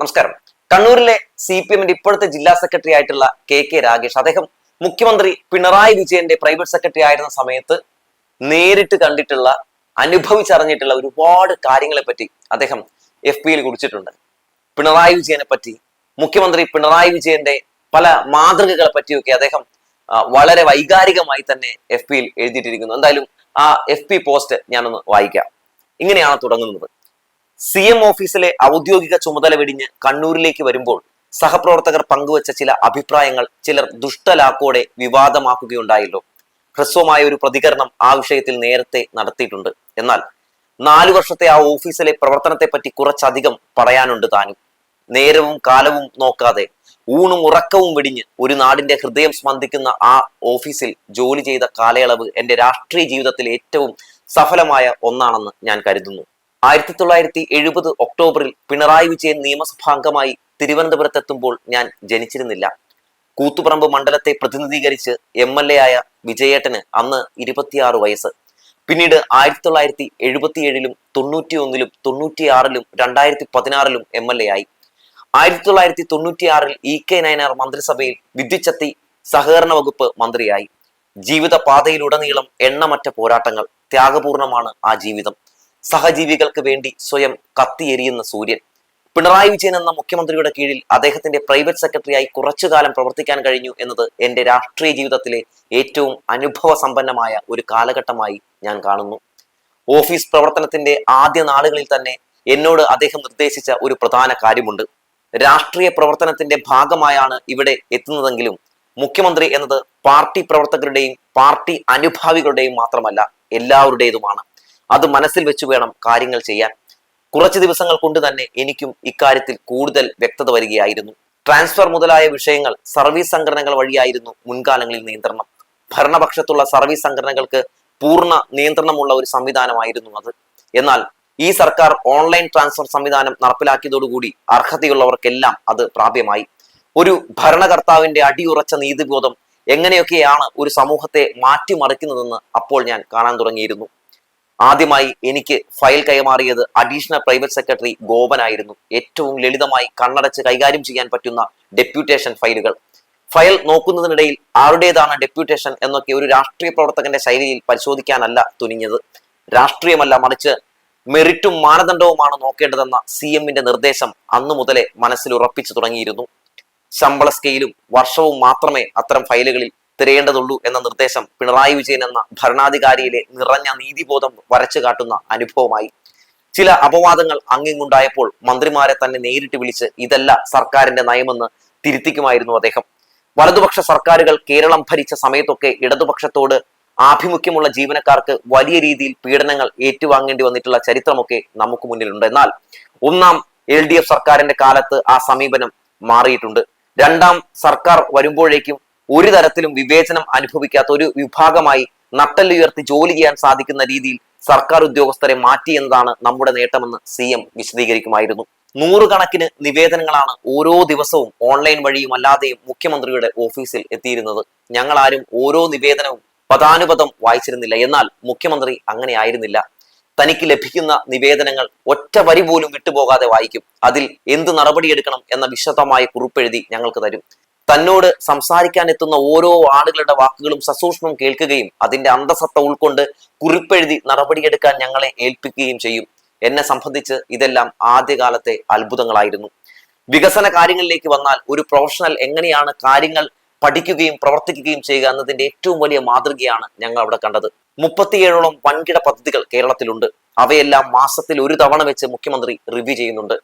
നമസ്കാരം. കണ്ണൂരിലെ C P എമ്മിന്റെ ഇപ്പോഴത്തെ ജില്ലാ സെക്രട്ടറി ആയിട്ടുള്ള കെ കെ രാഗേഷ്. അദ്ദേഹം മുഖ്യമന്ത്രി പിണറായി വിജയന്റെ പ്രൈവറ്റ് സെക്രട്ടറി ആയിരുന്ന സമയത്ത് നേരിട്ട് കണ്ടിട്ടുള്ള അനുഭവിച്ചറിഞ്ഞിട്ടുള്ള ഒരുപാട് കാര്യങ്ങളെ പറ്റി അദ്ദേഹം എഫ് പിയിൽ കുറിച്ചിട്ടുണ്ട്. പിണറായി വിജയനെ പറ്റി മുഖ്യമന്ത്രി പിണറായി വിജയന്റെ പല മാതൃകകളെ പറ്റിയൊക്കെ അദ്ദേഹം വളരെ വൈകാരികമായി തന്നെ എഫ് പിയിൽ എഴുതിയിട്ടിരിക്കുന്നു. എന്തായാലും ആ എഫ് പി പോസ്റ്റ് ഞാനൊന്ന് വായിക്കാം. ഇങ്ങനെയാണ് തുടങ്ങുന്നത്. സി എം ഓഫീസിലെ ഔദ്യോഗിക ചുമതല വെടിഞ്ഞ് കണ്ണൂരിലേക്ക് വരുമ്പോൾ സഹപ്രവർത്തകർ പങ്കുവച്ച ചില അഭിപ്രായങ്ങൾ ചിലർ ദുഷ്ടലാക്കോടെ വിവാദമാക്കുകയുണ്ടായല്ലോ. ഹ്രസ്വമായ ഒരു പ്രതികരണം ആ വിഷയത്തിൽ നേരത്തെ നടത്തിയിട്ടുണ്ട്. എന്നാൽ നാലു വർഷത്തെ ആ ഓഫീസിലെ പ്രവർത്തനത്തെ പറ്റി കുറച്ചധികം പറയാനുണ്ട് താനും. നേരവും കാലവും നോക്കാതെ ഊണും ഉറക്കവും വെടിഞ്ഞ് ഒരു നാടിന്റെ ഹൃദയം സ്പന്ദിക്കുന്ന ആ ഓഫീസിൽ ജോലി ചെയ്ത കാലയളവ് എന്റെ രാഷ്ട്രീയ ജീവിതത്തിൽ ഏറ്റവും സഫലമായ ഒന്നാണെന്ന് ഞാൻ കരുതുന്നു. ആയിരത്തി തൊള്ളായിരത്തി എഴുപത് ഒക്ടോബറിൽ പിണറായി വിജയൻ നിയമസഭാംഗമായി തിരുവനന്തപുരത്തെത്തുമ്പോൾ ഞാൻ ജനിച്ചിരുന്നില്ല. കൂത്തുപറമ്പ് മണ്ഡലത്തെ പ്രതിനിധീകരിച്ച് എം എൽ എ ആയ വിജയേട്ടന് അന്ന് ഇരുപത്തിയാറ് വയസ്സ്. പിന്നീട് ആയിരത്തി തൊള്ളായിരത്തി എഴുപത്തിയേഴിലും തൊണ്ണൂറ്റി ഒന്നിലും തൊണ്ണൂറ്റിയാറിലും രണ്ടായിരത്തി പതിനാറിലും എം എൽ എ ആയി. ആയിരത്തി തൊള്ളായിരത്തി തൊണ്ണൂറ്റിയാറിൽ ഇ കെ നയനാർ മന്ത്രിസഭയിൽ വിദ്യുച്ഛക്തി സഹകരണ വകുപ്പ് മന്ത്രിയായി. ജീവിത പാതയിലുടനീളം എണ്ണമറ്റ പോരാട്ടങ്ങൾ ത്യാഗപൂർണമാണ് ആ ജീവിതം. സഹജീവികൾക്ക് വേണ്ടി സ്വയം കത്തിയെരിയുന്ന സൂര്യൻ. പിണറായി വിജയൻ എന്ന മുഖ്യമന്ത്രിയുടെ കീഴിൽ അദ്ദേഹത്തിന്റെ പ്രൈവറ്റ് സെക്രട്ടറിയായി കുറച്ചു കാലം പ്രവർത്തിക്കാൻ കഴിഞ്ഞു എന്നത് എന്റെ രാഷ്ട്രീയ ജീവിതത്തിലെ ഏറ്റവും അനുഭവ സമ്പന്നമായ ഒരു കാലഘട്ടമായി ഞാൻ കാണുന്നു. ഓഫീസ് പ്രവർത്തനത്തിന്റെ ആദ്യ നാളുകളിൽ തന്നെ എന്നോട് അദ്ദേഹം നിർദ്ദേശിച്ച ഒരു പ്രധാന കാര്യമുണ്ട്. രാഷ്ട്രീയ പ്രവർത്തനത്തിന്റെ ഭാഗമായാണ് ഇവിടെ എത്തുന്നതെങ്കിലും മുഖ്യമന്ത്രി എന്നത് പാർട്ടി പ്രവർത്തകരുടെയും പാർട്ടി അനുഭാവികളുടെയും മാത്രമല്ല എല്ലാവരുടേതുമാണ്. അത് മനസ്സിൽ വെച്ച് വേണം കാര്യങ്ങൾ ചെയ്യാൻ. കുറച്ച് ദിവസങ്ങൾ കൊണ്ട് തന്നെ എനിക്കും ഇക്കാര്യത്തിൽ കൂടുതൽ വ്യക്തത വരികയായിരുന്നു. ട്രാൻസ്ഫർ മുതലായ വിഷയങ്ങൾ സർവീസ് സംഘടനകൾ വഴിയായിരുന്നു മുൻകാലങ്ങളിൽ നിയന്ത്രണം. ഭരണപക്ഷത്തുള്ള സർവീസ് സംഘടനകൾക്ക് പൂർണ നിയന്ത്രണമുള്ള ഒരു സംവിധാനമായിരുന്നു അത്. എന്നാൽ ഈ സർക്കാർ ഓൺലൈൻ ട്രാൻസ്ഫർ സംവിധാനം നടപ്പിലാക്കിയതോടുകൂടി അർഹതയുള്ളവർക്കെല്ലാം അത് പ്രാപ്യമായി. ഒരു ഭരണകർത്താവിന്റെ അടിയുറച്ച നീതിബോധം എങ്ങനെയൊക്കെയാണ് ഒരു സമൂഹത്തെ മാറ്റിമറിക്കുന്നതെന്ന് അപ്പോൾ ഞാൻ കാണാൻ തുടങ്ങിയിരുന്നു. ആദ്യമായി എനിക്ക് ഫയൽ കൈമാറിയത് അഡീഷണൽ പ്രൈവറ്റ് സെക്രട്ടറി ഗോപനായിരുന്നു. ഏറ്റവും ലളിതമായി കണ്ണടച്ച് കൈകാര്യം ചെയ്യാൻ പറ്റുന്ന ഡെപ്യൂട്ടേഷൻ ഫയലുകൾ. ഫയൽ നോക്കുന്നതിനിടയിൽ ആരുടേതാണ് ഡെപ്യൂട്ടേഷൻ എന്നൊക്കെ ഒരു രാഷ്ട്രീയ പ്രവർത്തകന്റെ ശൈലിയിൽ പരിശോധിക്കാനല്ല തുനിഞ്ഞത്. രാഷ്ട്രീയമല്ല മറിച്ച് മെറിറ്റും മാനദണ്ഡവുമാണ് നോക്കേണ്ടതെന്ന സി എമ്മിന്റെ നിർദ്ദേശം അന്നു മുതലേ മനസ്സിൽ ഉറപ്പിച്ചു തുടങ്ങിയിരുന്നു. ശമ്പള സ്കെയിലും വർഷവും മാത്രമേ അത്തരം ഫയലുകളിൽ തിരയേണ്ടതുള്ളൂ എന്ന നിർദ്ദേശം പിണറായി വിജയൻ എന്ന ഭരണാധികാരിയിലെ നിറഞ്ഞ നീതിബോധം വരച്ചു കാട്ടുന്ന അനുഭവമായി. ചില അപവാദങ്ങൾ അങ്ങിങ്ങുണ്ടായപ്പോൾ മന്ത്രിമാരെ തന്നെ നേരിട്ട് വിളിച്ച് ഇതല്ല സർക്കാരിന്റെ നയമെന്ന് തിരുത്തിക്കുമായിരുന്നു അദ്ദേഹം. വലതുപക്ഷ സർക്കാരുകൾ കേരളം ഭരിച്ച സമയത്തൊക്കെ ഇടതുപക്ഷത്തോട് ആഭിമുഖ്യമുള്ള ജീവനക്കാർക്ക് വലിയ രീതിയിൽ പീഡനങ്ങൾ ഏറ്റുവാങ്ങേണ്ടി വന്നിട്ടുള്ള ചരിത്രമൊക്കെ നമുക്ക് മുന്നിലുണ്ട്. എന്നാൽ ഒന്നാം എൽ ഡി എഫ് സർക്കാരിന്റെ കാലത്ത് ആ സമീപനം മാറിയിട്ടുണ്ട്. രണ്ടാം സർക്കാർ വരുമ്പോഴേക്കും ഒരു തരത്തിലും വിവേചനം അനുഭവിക്കാത്ത ഒരു വിഭാഗമായി നട്ടല്ലുയർത്തി ജോലി ചെയ്യാൻ സാധിക്കുന്ന രീതിയിൽ സർക്കാർ ഉദ്യോഗസ്ഥരെ മാറ്റി എന്നതാണ് നമ്മുടെ നേട്ടമെന്ന് സി എം വിശദീകരിക്കുമായിരുന്നു. നൂറുകണക്കിന് നിവേദനങ്ങളാണ് ഓരോ ദിവസവും ഓൺലൈൻ വഴിയും അല്ലാതെയും മുഖ്യമന്ത്രിയുടെ ഓഫീസിൽ എത്തിയിരുന്നത്. ഞങ്ങൾ ആരും ഓരോ നിവേദനവും പദാനുപദം വായിച്ചിരുന്നില്ല. എന്നാൽ മുഖ്യമന്ത്രി അങ്ങനെ ആയിരുന്നില്ല. തനിക്ക് ലഭിക്കുന്ന നിവേദനങ്ങൾ ഒറ്റ വരി പോലും വിട്ടുപോകാതെ വായിക്കും. അതിൽ എന്ത് നടപടിയെടുക്കണം എന്ന വിശദമായ കുറിപ്പെഴുതി ഞങ്ങൾക്ക് തരും. തന്നോട് സംസാരിക്കാൻ എത്തുന്ന ഓരോ ആളുകളുടെ വാക്കുകളും സസൂക്ഷ്മം കേൾക്കുകയും അതിന്റെ അന്തസത്ത ഉൾക്കൊണ്ട് കുറിപ്പെഴുതി നടപടിയെടുക്കാൻ ഞങ്ങളെ ഏൽപ്പിക്കുകയും ചെയ്യും. എന്നെ സംബന്ധിച്ച് ഇതെല്ലാം ആദ്യകാലത്തെ അത്ഭുതങ്ങളായിരുന്നു. വികസന കാര്യങ്ങളിലേക്ക് വന്നാൽ ഒരു പ്രൊഫഷണൽ എങ്ങനെയാണ് കാര്യങ്ങൾ പഠിക്കുകയും പ്രവർത്തിക്കുകയും ചെയ്യുക എന്നതിന്റെ ഏറ്റവും വലിയ മാതൃകയാണ് ഞങ്ങൾ അവിടെ കണ്ടത്. മുപ്പത്തിയേഴോളം വൻകിട പദ്ധതികൾ കേരളത്തിലുണ്ട്. അവയെല്ലാം മാസത്തിൽ ഒരു തവണ വെച്ച് മുഖ്യമന്ത്രി റിവ്യൂ ചെയ്യുന്നുണ്ട്.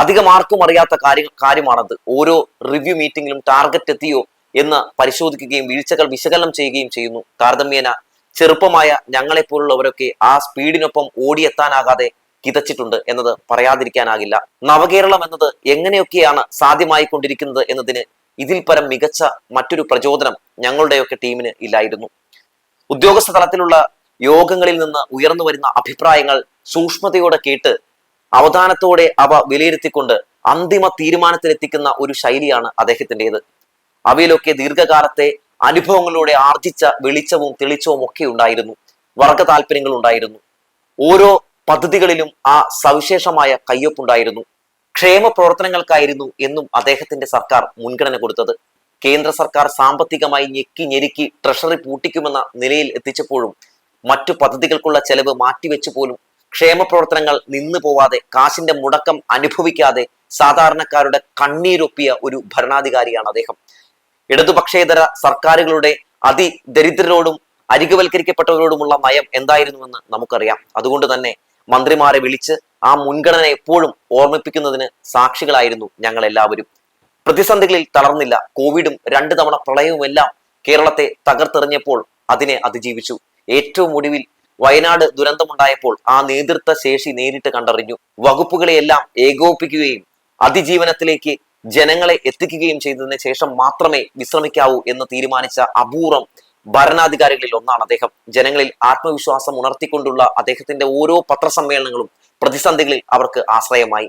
അധികം ആർക്കും അറിയാത്ത കാര്യ കാര്യമാണത്. ഓരോ റിവ്യൂ മീറ്റിംഗിലും ടാർഗറ്റ് എത്തിയോ എന്ന് പരിശോധിക്കുകയും വീഴ്ചകൾ വിശകലനം ചെയ്യുകയും ചെയ്യുന്നു. താരതമ്യേന ചെറുപ്പമായ ഞങ്ങളെപ്പോലുള്ളവരൊക്കെ ആ സ്പീഡിനൊപ്പം ഓടിയെത്താനാകാതെ കിതച്ചിട്ടുണ്ട് എന്നത് പറയാതിരിക്കാനാകില്ല. നവകേരളം എന്നത് എങ്ങനെയൊക്കെയാണ് സാധ്യമായിക്കൊണ്ടിരിക്കുന്നത് എന്നതിന് ഇതിൽ പരം മികച്ച മറ്റൊരു പ്രചോദനം ഞങ്ങളുടെയൊക്കെ ടീമിന് ഇല്ലായിരുന്നു. ഉദ്യോഗസ്ഥ തലത്തിലുള്ള യോഗങ്ങളിൽ നിന്ന് ഉയർന്നു വരുന്ന അഭിപ്രായങ്ങൾ സൂക്ഷ്മതയോടെ കേട്ട് അവധാനത്തോടെ അവ വിലയിരുത്തിക്കൊണ്ട് അന്തിമ തീരുമാനത്തിലെത്തിക്കുന്ന ഒരു ശൈലിയാണ് അദ്ദേഹത്തിന്റെത്. അവയിലൊക്കെ ദീർഘകാലത്തെ അനുഭവങ്ങളിലൂടെ ആർജിച്ച വെളിച്ചവും തെളിച്ചവും ഒക്കെ ഉണ്ടായിരുന്നു. വർഗ താല്പര്യങ്ങൾ ഉണ്ടായിരുന്നു. ഓരോ പദ്ധതികളിലും ആ സവിശേഷമായ കയ്യൊപ്പുണ്ടായിരുന്നു ക്ഷേമ പ്രവർത്തനങ്ങൾക്കായിരുന്നു എന്നും അദ്ദേഹത്തിന്റെ സർക്കാർ മുൻഗണന കൊടുത്തത്. കേന്ദ്ര സർക്കാർ സാമ്പത്തികമായി ഞെക്കി ഞെരുക്കി ട്രഷറി പൂട്ടിക്കുമെന്ന നിലയിൽ എത്തിച്ചപ്പോഴും മറ്റു പദ്ധതികൾക്കുള്ള ചെലവ് മാറ്റിവെച്ചു പോലും ക്ഷേമ പ്രവർത്തനങ്ങൾ നിന്നു പോവാതെ കാശിന്റെ മുടക്കം അനുഭവിക്കാതെ സാധാരണക്കാരുടെ കണ്ണീരൊപ്പിയ ഒരു ഭരണാധികാരിയാണ് അദ്ദേഹം. ഇടതുപക്ഷേതര സർക്കാരുകളുടെ അതിദരിദ്രരോടും അരികുവൽക്കരിക്കപ്പെട്ടവരോടുമുള്ള നയം എന്തായിരുന്നുവെന്ന് നമുക്കറിയാം. അതുകൊണ്ട് തന്നെ മന്ത്രിമാരെ വിളിച്ച് ആ മുൻഗണന എപ്പോഴും ഓർമ്മിപ്പിക്കുന്നതിന് സാക്ഷികളായിരുന്നു ഞങ്ങൾ എല്ലാവരും പ്രതിസന്ധികളിൽ തളർന്നില്ല. കോവിഡും രണ്ടു തവണ പ്രളയവുമെല്ലാം കേരളത്തെ തകർത്തെറിഞ്ഞപ്പോൾ അതിനെ അതിജീവിച്ചു. ഏറ്റവും ഒടുവിൽ വയനാട് ദുരന്തമുണ്ടായപ്പോൾ ആ നേതൃത്വ ശേഷി നേരിട്ട് കണ്ടറിഞ്ഞു. വകുപ്പുകളെയെല്ലാം ഏകോപിപ്പിക്കുകയും അതിജീവനത്തിലേക്ക് ജനങ്ങളെ എത്തിക്കുകയും ചെയ്തതിന് ശേഷം മാത്രമേ വിശ്രമിക്കാവൂ എന്ന് തീരുമാനിച്ച അപൂർവം ഭരണാധികാരികളിൽ ഒന്നാണ് അദ്ദേഹം. ജനങ്ങളിൽ ആത്മവിശ്വാസം ഉണർത്തിക്കൊണ്ടുള്ള അദ്ദേഹത്തിന്റെ ഓരോ പത്രസമ്മേളനങ്ങളും പ്രതിസന്ധികളിൽ അവർക്ക് ആശ്രയമായി.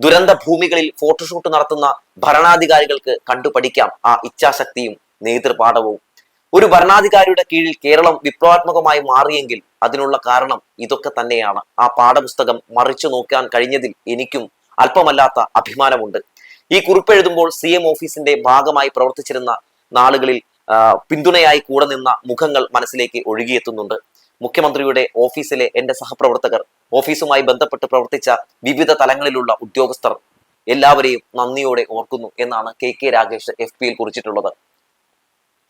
ദുരന്ത ഭൂമികളിൽ ഫോട്ടോഷൂട്ട് നടത്തുന്ന ഭരണാധികാരികൾക്ക് കണ്ടുപഠിക്കാം ആ ഇച്ഛാശക്തിയും നേതൃപാഠവും. ഒരു ഭരണാധികാരിയുടെ കീഴിൽ കേരളം വിപ്ലവാത്മകമായി മാറിയെങ്കിൽ അതിനുള്ള കാരണം ഇതൊക്കെ തന്നെയാണ്. ആ പാഠപുസ്തകം മറിച്ചു നോക്കാൻ കഴിഞ്ഞതിൽ എനിക്കും അല്പമല്ലാത്ത അഭിമാനമുണ്ട്. ഈ കുറിപ്പെഴുതുമ്പോൾ സി എം ഓഫീസിന്റെ ഭാഗമായി പ്രവർത്തിച്ചിരുന്ന നാളുകളിൽ പിന്തുണയായി കൂടെ നിന്ന മുഖങ്ങൾ മനസ്സിലേക്ക് ഒഴുകിയെത്തുന്നുണ്ട്. മുഖ്യമന്ത്രിയുടെ ഓഫീസിലെ എന്റെ സഹപ്രവർത്തകർ ഓഫീസുമായി ബന്ധപ്പെട്ട് പ്രവർത്തിച്ച വിവിധ തലങ്ങളിലുള്ള ഉദ്യോഗസ്ഥർ എല്ലാവരെയും നന്ദിയോടെ ഓർക്കുന്നു എന്നാണ് കെ കെ രാഗേഷ് എഫ് പിയിൽ കുറിച്ചിട്ടുള്ളത്.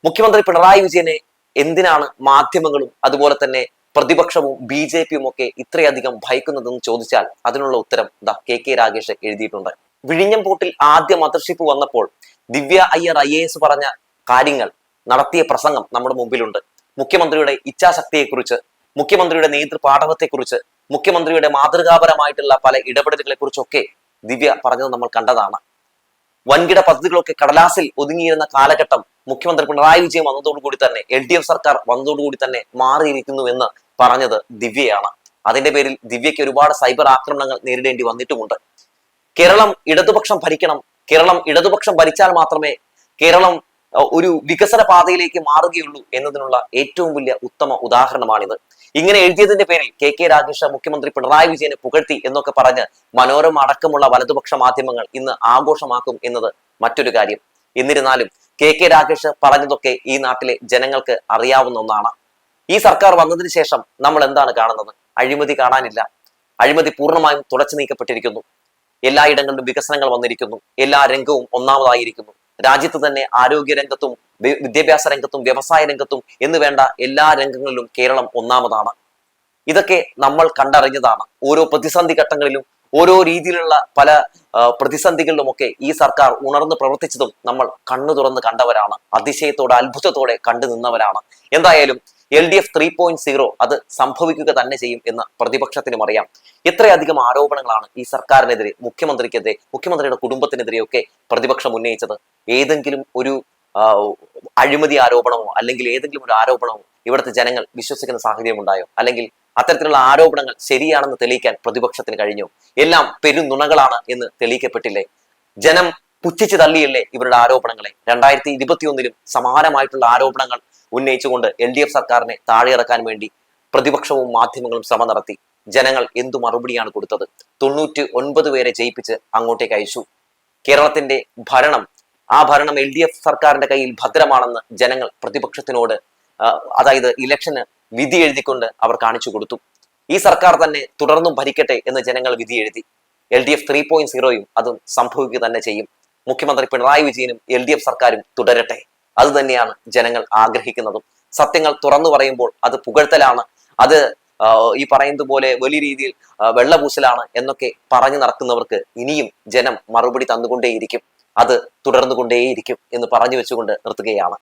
മുഖ്യമന്ത്രി പിണറായി വിജയനെ എന്തിനാണ് മാധ്യമങ്ങളും അതുപോലെ തന്നെ പ്രതിപക്ഷവും ബി ജെ പിയും ഒക്കെ ഇത്രയധികം ഭയക്കുന്നതെന്ന് ചോദിച്ചാൽ അതിനുള്ള ഉത്തരം ദാ കെ കെ രാഗേഷ് എഴുതിയിട്ടുണ്ട്. വിഴിഞ്ഞം പോർട്ടിൽ ആദ്യ മദർഷിപ്പ് വന്നപ്പോൾ Divya Iyer I A S പറഞ്ഞ കാര്യങ്ങൾ നടത്തിയ പ്രസംഗം നമ്മുടെ മുമ്പിലുണ്ട്. മുഖ്യമന്ത്രിയുടെ ഇച്ഛാശക്തിയെക്കുറിച്ച് മുഖ്യമന്ത്രിയുടെ നേതൃപാഠവത്തെക്കുറിച്ച് മുഖ്യമന്ത്രിയുടെ മാതൃകാപരമായിട്ടുള്ള പല ഇടപെടലുകളെ കുറിച്ചൊക്കെ ദിവ്യ പറഞ്ഞത് നമ്മൾ കണ്ടതാണ്. വൻകിട പദ്ധതികളൊക്കെ കടലാസിൽ ഒതുങ്ങിയിരുന്ന കാലഘട്ടം മുഖ്യമന്ത്രി പിണറായി വിജയൻ വന്നതോടുകൂടി തന്നെ എൽ ഡി എഫ് സർക്കാർ വന്നതോടുകൂടി തന്നെ മാറിയിരിക്കുന്നു എന്ന് പറഞ്ഞത് ദിവ്യയാണ്. അതിന്റെ പേരിൽ ദിവ്യയ്ക്ക് ഒരുപാട് സൈബർ ആക്രമണങ്ങൾ നേരിടേണ്ടി വന്നിട്ടുമുണ്ട്. കേരളം ഇടതുപക്ഷം ഭരിക്കണം. കേരളം ഇടതുപക്ഷം ഭരിച്ചാൽ മാത്രമേ കേരളം ഒരു വികസന പാതയിലേക്ക് മാറുകയുള്ളൂ എന്നതിനുള്ള ഏറ്റവും വലിയ ഉത്തമ ഉദാഹരണമാണിത്. ഇങ്ങനെ എഴുതിയതിന്റെ പേരിൽ കെ കെ രാഗേഷ് മുഖ്യമന്ത്രി പിണറായി വിജയനെ പുകഴ്ത്തി എന്നൊക്കെ പറഞ്ഞ് മനോരമ അടക്കമുള്ള വലതുപക്ഷ മാധ്യമങ്ങൾ ഇന്ന് ആഘോഷമാക്കും എന്നത് മറ്റൊരു കാര്യം. എന്നിരുന്നാലും കെ കെ രാകേഷ് പറഞ്ഞതൊക്കെ ഈ നാട്ടിലെ ജനങ്ങൾക്ക് അറിയാവുന്ന ഒന്നാണ്. ഈ സർക്കാർ വന്നതിന് ശേഷം നമ്മൾ എന്താണ് കാണുന്നത്? അഴിമതി കാണാനില്ല. അഴിമതി പൂർണമായും തുടച്ചു നീക്കപ്പെട്ടിരിക്കുന്നു. എല്ലായിടങ്ങളിലും വികസനങ്ങൾ വന്നിരിക്കുന്നു. എല്ലാ രംഗവും ഒന്നാമതായിരിക്കുന്നു. രാജ്യത്ത് തന്നെ ആരോഗ്യ രംഗത്തും വിദ്യാഭ്യാസ രംഗത്തും വ്യവസായ രംഗത്തും എന്ന് വേണ്ട എല്ലാ രംഗങ്ങളിലും കേരളം ഒന്നാമതാണ്. ഇതൊക്കെ നമ്മൾ കണ്ടറിഞ്ഞതാണ്. ഓരോ പ്രതിസന്ധി ഘട്ടങ്ങളിലും ഓരോ രീതിയിലുള്ള പല പ്രതിസന്ധികളിലുമൊക്കെ ഈ സർക്കാർ ഉണർന്ന് പ്രവർത്തിച്ചതും നമ്മൾ കണ്ണു തുറന്ന് കണ്ടവരാണ്. അതിശയത്തോടെ അത്ഭുതത്തോടെ കണ്ടു നിന്നവരാണ്. എന്തായാലും L D F three point zero അത് സംഭവിക്കുക തന്നെ ചെയ്യും എന്ന് പ്രതിപക്ഷത്തിനും അറിയാം. എത്രയധികം ആരോപണങ്ങളാണ് ഈ സർക്കാരിനെതിരെ മുഖ്യമന്ത്രിക്കെതിരെ മുഖ്യമന്ത്രിയുടെ കുടുംബത്തിനെതിരെയൊക്കെ പ്രതിപക്ഷം ഉന്നയിച്ചത്. ഏതെങ്കിലും ഒരു അഴിമതി ആരോപണമോ അല്ലെങ്കിൽ ഏതെങ്കിലും ഒരു ആരോപണമോ ഇവിടുത്തെ ജനങ്ങൾ വിശ്വസിക്കുന്ന സാഹചര്യം ഉണ്ടായോ അല്ലെങ്കിൽ അത്തരത്തിലുള്ള ആരോപണങ്ങൾ ശരിയാണെന്ന് തെളിയിക്കാൻ പ്രതിപക്ഷത്തിന് കഴിഞ്ഞു. എല്ലാം പെരുനുണകളാണ് എന്ന് തെളിയിക്കപ്പെട്ടില്ലേ? ജനം പുച്ഛിച്ചു തള്ളിയല്ലേ ഇവരുടെ ആരോപണങ്ങളെ? രണ്ടായിരത്തി ഇരുപത്തിയൊന്നിലും സമാനമായിട്ടുള്ള ആരോപണങ്ങൾ ഉന്നയിച്ചുകൊണ്ട് എൽ ഡി എഫ് സർക്കാരിനെ താഴെയിറക്കാൻ വേണ്ടി പ്രതിപക്ഷവും മാധ്യമങ്ങളും ശ്രമം നടത്തി. ജനങ്ങൾ എന്തു മറുപടിയാണ് കൊടുത്തത്? തൊണ്ണൂറ്റി ഒൻപത് പേരെ ജയിപ്പിച്ച് അങ്ങോട്ടേക്ക് അയച്ചു. കേരളത്തിന്റെ ഭരണം ആ ഭരണം എൽ ഡി എഫ് സർക്കാരിന്റെ കയ്യിൽ ഭദ്രമാണെന്ന് ജനങ്ങൾ പ്രതിപക്ഷത്തിനോട് അതായത് ഇലക്ഷന് വിധി എഴുതിക്കൊണ്ട് അവർ കാണിച്ചു കൊടുത്തു. ഈ സർക്കാർ തന്നെ തുടർന്നും ഭരിക്കട്ടെ എന്ന് ജനങ്ങൾ വിധി എഴുതി. L D F three point സീറോയും അതും സംഭവിക്കുക തന്നെ ചെയ്യും. മുഖ്യമന്ത്രി പിണറായി വിജയനും എൽ ഡി എഫ് സർക്കാരും തുടരട്ടെ. അത് തന്നെയാണ് ജനങ്ങൾ ആഗ്രഹിക്കുന്നതും. സത്യങ്ങൾ തുറന്നു പറയുമ്പോൾ അത് പുകഴ്ത്തലാണ്. അത് ഈ പറയുന്നത് പോലെ വലിയ രീതിയിൽ വെള്ളപൂശലാണ് എന്നൊക്കെ പറഞ്ഞു നടക്കുന്നവർക്ക് ഇനിയും ജനം മറുപടി തന്നുകൊണ്ടേയിരിക്കും. അത് തുടർന്നുകൊണ്ടേയിരിക്കും എന്ന് പറഞ്ഞു വെച്ചുകൊണ്ട് നിർത്തുകയാണ്.